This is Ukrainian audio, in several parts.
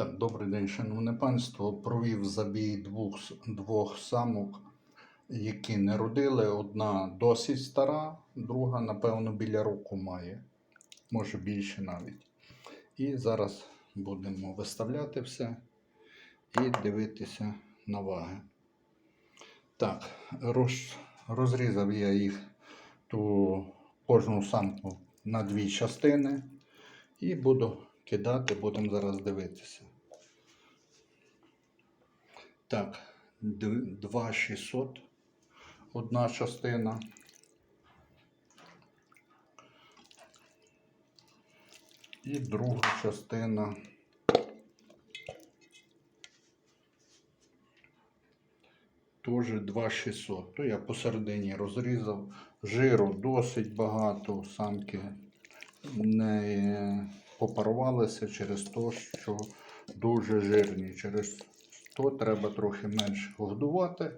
Так, добрий день, шановне панство. Провів забій двох, двох самок, які не родили. Одна досить стара, друга, напевно, біля року має, може більше навіть. І зараз будемо виставляти все і дивитися на ваги. Так, роз, розрізав я їх ту кожну самку на дві частини і буду кидати, будемо зараз дивитися. Так, 2600 одна частина. І друга частина. Теж 2600. То я посередині розрізав. Жиру досить багато, самки не попарувалися через те, що дуже жирні. Через то треба трохи менше годувати,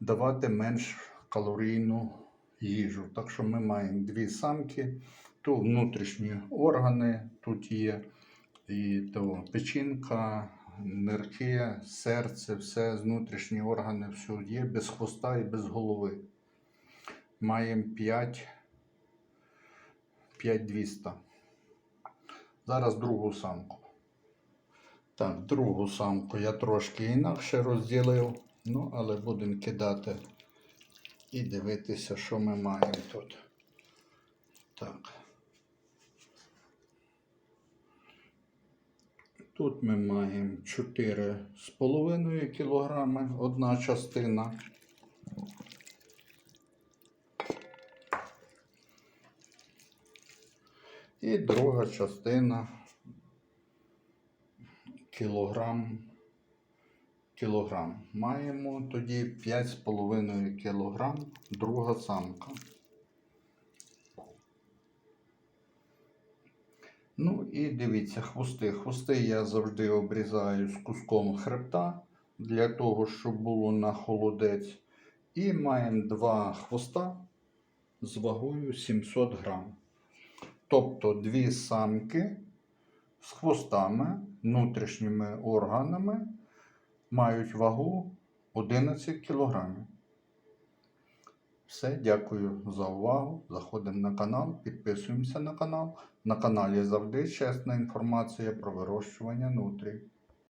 давати менш калорійну їжу. Так що ми маємо дві самки, тут внутрішні органи, тут є і то печінка, нирки, серце, все, внутрішні органи, все є без хвоста і без голови. Маємо 5 5200. Зараз другу самку. Так, другу самку я трошки інакше розділив, ну, але будемо кидати і дивитися, що ми маємо тут. Так. Тут ми маємо 4,5 кг, одна частина. І друга частина кілограм. Кілограм. Маємо тоді 5,5 кілограм, друга самка. Ну і дивіться, хвости. Хвости я завжди обрізаю з куском хребта для того, щоб було на холодець. І маємо два хвоста з вагою 700 грам. Тобто дві самки з хвостами, внутрішніми органами мають вагу 11 кг. Все, дякую за увагу. Заходимо на канал, підписуємося на канал. На каналі завжди чесна інформація про вирощування нутрій.